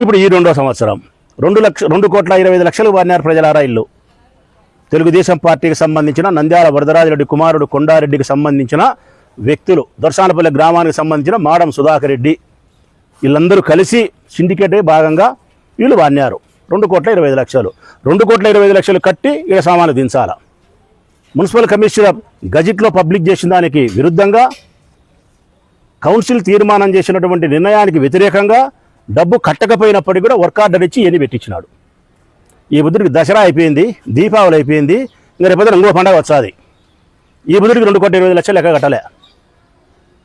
ఇప్పుడు ఈ రెండో సంవత్సరం. రెండు లక్ష రెండు కోట్ల ఇరవై ఐదు లక్షలు వాడినారు ప్రజలారా ఇల్లు. తెలుగుదేశం పార్టీకి సంబంధించిన నంద్యాల వరదరాజరెడ్డి కుమారుడు కొండారెడ్డికి సంబంధించిన వ్యక్తులు దర్శనపల్లి గ్రామానికి సంబంధించిన మాడం సుధాకర్ రెడ్డి వీళ్ళందరూ కలిసి సిండికేట్ భాగంగా వీళ్ళు వాడినారు రెండు కోట్ల ఇరవై ఐదు లక్షలు. రెండు కోట్ల ఇరవై ఐదు లక్షలు కట్టి ఇక సామాన్లు దించాల. మున్సిపల్ కమిషనర్ గజిట్లో పబ్లిక్ చేసిన దానికి విరుద్ధంగా కౌన్సిల్ తీర్మానం చేసినటువంటి నిర్ణయానికి వ్యతిరేకంగా డబ్బు కట్టకపోయినప్పటికీ కూడా వర్క్ ఆర్డర్ ఇచ్చి ఎన్ని పెట్టించినాడు. ఈ బుద్ధుడికి దసరా అయిపోయింది దీపావళి అయిపోయింది ఇంకా రేపు ఇంకో పండగ వచ్చాది ఈ బుద్ధుడికి రెండు కోట్ల ఇరవై లక్షలు లెక్క కట్టలే.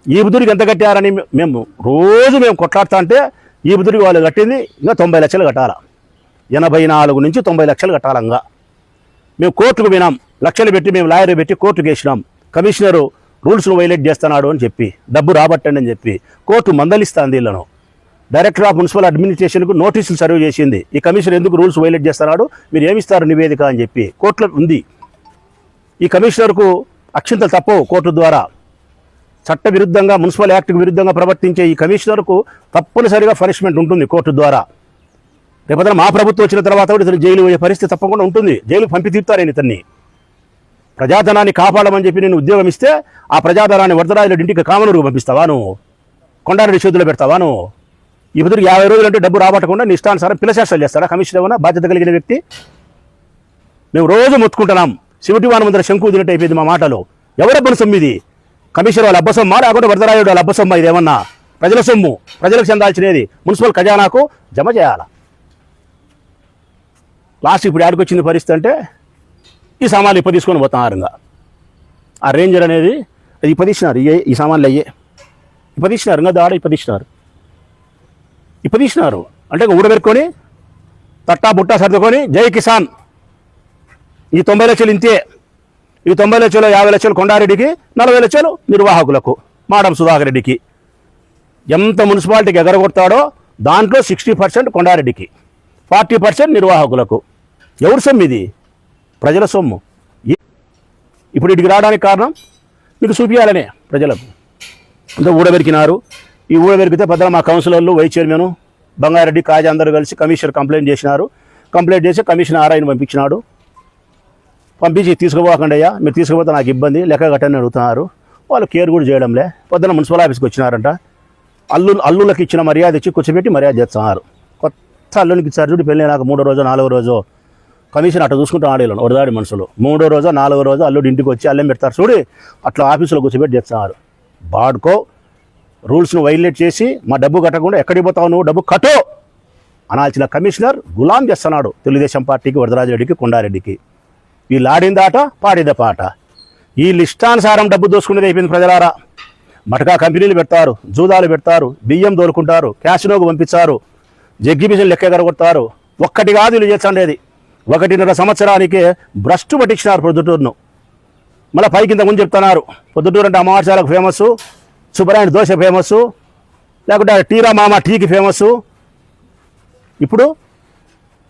ఈ బుద్ధుడికి ఎంత కట్టారని మేము రోజు మేము కొట్లాడుతా అంటే ఈ బుద్ధుడికి వాళ్ళు కట్టింది ఇంకా తొంభై లక్షలు కట్టాలా. ఎనభై నాలుగు నుంచి తొంభై లక్షలు కట్టాలంగా మేము కోర్టుకు వినాం లక్షలు పెట్టి మేము లాయర్ పెట్టి కోర్టుకు వేసినాం. కమిషనరు రూల్స్ను వైలేట్ చేస్తున్నాడు అని చెప్పి డబ్బు రాబట్టండి అని చెప్పి కోర్టు మందలిస్తాంది వీళ్ళను. డైరెక్టర్ ఆఫ్ మున్సిపల్ అడ్మినిస్ట్రేషన్కు నోటీసులు సర్వ్ చేసింది. ఈ కమిషన్ ఎందుకు రూల్స్ వైలేట్ చేస్తున్నాడు? మీరు ఏమిస్తారు నివేదిక అని చెప్పి. కోర్టులో ఉంది. ఈ కమిషనర్కు అక్షింతలు తప్పవు కోర్టు ద్వారా. చట్ట విరుద్ధంగా మున్సిపల్ యాక్ట్కి విరుద్ధంగా ప్రవర్తించే ఈ కమిషనర్కు తప్పనిసరిగా పనిష్మెంట్ ఉంటుంది కోర్టు ద్వారా. రేపదన మా ప్రభుత్వం వచ్చిన తర్వాత కూడా ఇతను జైలు పోయే పరిస్థితి తప్పకుండా ఉంటుంది. జైలు పంపి తీరుతారని ఇతన్ని. ప్రజాధనాన్ని కాపాడమని చెప్పి నేను ఉద్యోగం ఇస్తే ఆ ప్రజాధనాన్ని వరదరాజుల ఇంటికి కామనూరుకు పంపిస్తావా నువ్వు? కొండారెడ్డి చేతుల్లో పెడతావా నువ్వు? ఈ యాభై రోజులు అంటే డబ్బు రాబట్టకుండా నీ ఇష్టానుసారం పిల్లశాస్త్రాలు చేస్తారా కమిషన్ ఏమన్నా బాధ్యత కలిగిన వ్యక్తి? మేము రోజు మొత్తుకుంటున్నాం. శివటివాన ముందర శంకు తినట్టు అయిపోయింది మా మాటలు. ఎవరబ్బని సొమ్ము ఇది కమిషనర్ వాళ్ళ అబ్బసొమ్మా లేకుంటే వరదరాయుడు వాళ్ళ అబ్బసమ్మ ఇదేమన్నా? ప్రజల సొమ్ము ప్రజలకు చెందాల్సినది మున్సిపల్ ఖజానాకు జమ చేయాల? లాస్ట్ ఇప్పుడు ఆడికొచ్చింది పరిస్థితి అంటే ఈ సామాన్లు ఇప్పుడు తీసుకొని పోతున్నారు ఇంకా. ఆ రేంజర్ అనేది అది ఇప్పదీసినారు ఈ సామాన్లు అయ్యే. ఇప్పదీసినారు ఇంకా దాడ ఇప్పదీసినారు ఇప్పదీసినారు అంటే ఊడబెట్టుకొని తట్టా బుట్టా సర్దుకొని జై కిసాన్. ఈ తొంభై లక్షలు ఇంతే. ఈ తొంభై లక్షలు యాభై లక్షలు కొండారెడ్డికి నలభై లక్షలు నిర్వాహకులకు మాడం సుధాకర్ రెడ్డికి. ఎంత మున్సిపాలిటీకి ఎగరగొడతాడో దాంట్లో సిక్స్టీ పర్సెంట్ కొండారెడ్డికి ఫార్టీ పర్సెంట్ నిర్వాహకులకు. ఎవరి సొమ్ము ఇది? ప్రజల సొమ్ము. ఇప్పుడు ఇటుకి రావడానికి కారణం మీకు చూపించాలనే ప్రజలకు. ఇంత ఊడబెరికినారు. ఈ ఊడబెరికితే పెద్దల మా కౌన్సిలర్లు వైస్ చైర్మన్ బంగారెడ్డి కాజా అందరూ కలిసి కమిషనర్ కంప్లైంట్ చేసినారు. కంప్లైంట్ చేసి కమిషనర్ ఆర్ఐని పంపించినాడు. పంపించి తీసుకుపోకండి అయ్యా మీరు తీసుకుపోతే నాకు ఇబ్బంది లెక్క కట్టని అడుగుతున్నారు. వాళ్ళు కేర్ కూడా చేయడంలే. పొద్దున మున్సిపల్ ఆఫీస్కి వచ్చినారంట. అల్లు అల్లులకు ఇచ్చిన మర్యాద ఇచ్చి కూర్చోబెట్టి మర్యాద చేస్తున్నారు. కొత్త అల్లునికి ఇచ్చారు చూడు పెళ్ళి నాకు మూడో రోజు నాలుగో రోజు. కమిషన్ అట్లా చూసుకుంటూ ఆడేళ్ళు ఒడదాడి మనుషులు. మూడో రోజు నాలుగో రోజు అల్లుడు ఇంటికి వచ్చి అల్లెం పెడతారు. చూడు అట్లా ఆఫీసులో కూర్చోబెట్టి చేస్తున్నారు. బాడుకో రూల్స్ను వైలేట్ చేసి మా డబ్బు కట్టకుండా ఎక్కడికి పోతావు నువ్వు? డబ్బు కట్టో! అనాల్సిన కమిషనర్ గులాం చేస్తున్నాడు తెలుగుదేశం పార్టీకి వరదరాజరెడ్డికి కొండారెడ్డికి. వీళ్ళు ఆడిందాట పాడిద పాట. ఈ లిస్టానుసారం డబ్బు దోసుకునేది అయిపోయింది ప్రజలారా. మటకా కంపెనీలు పెడతారు జూదాలు పెడతారు బియ్యం దోలుకుంటారు క్యాషినోకు పంపించారు ఎగ్జిబిషన్ లెక్క ఎగరగొడతారు. ఒక్కటి కాదు వీళ్ళు చేస్తుండేది. ఒకటిన్నర సంవత్సరానికి భ్రష్టు పట్టించినారు పొద్దుటూరును. మళ్ళీ పైకింత ముందు చెప్తున్నారు పొద్దుటూరు అంటే అమావాస్యాలకు ఫేమస్ సుబ్బరాయణ దోశ ఫేమస్ లేకుంటే టీరా మామ టీకి ఫేమస్ ఇప్పుడు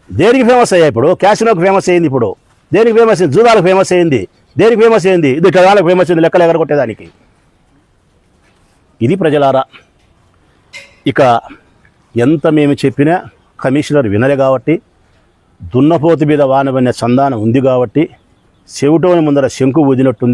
దేనికి ఫేమస్ అయ్యాయి ఇప్పుడు? క్యాసినోకి ఫేమస్ అయింది ఇప్పుడు. దేనికి ఫేమస్ అయింది జూదాలకు ఫేమస్ అయింది దేనికి ఫేమస్ అయింది ఇది కదాలకు ఫేమస్ అయింది లెక్కలు ఎగరగొట్టేదానికి ఇది ప్రజలారా ఇక ఎంత మేము చెప్పినా కమిషనర్ వినలే కాబట్టి దున్నపోతు మీద వానవనే సంధానం ఉంది కాబట్టి చెవిటోని ముందర శంకు ఊదినట్టుంది.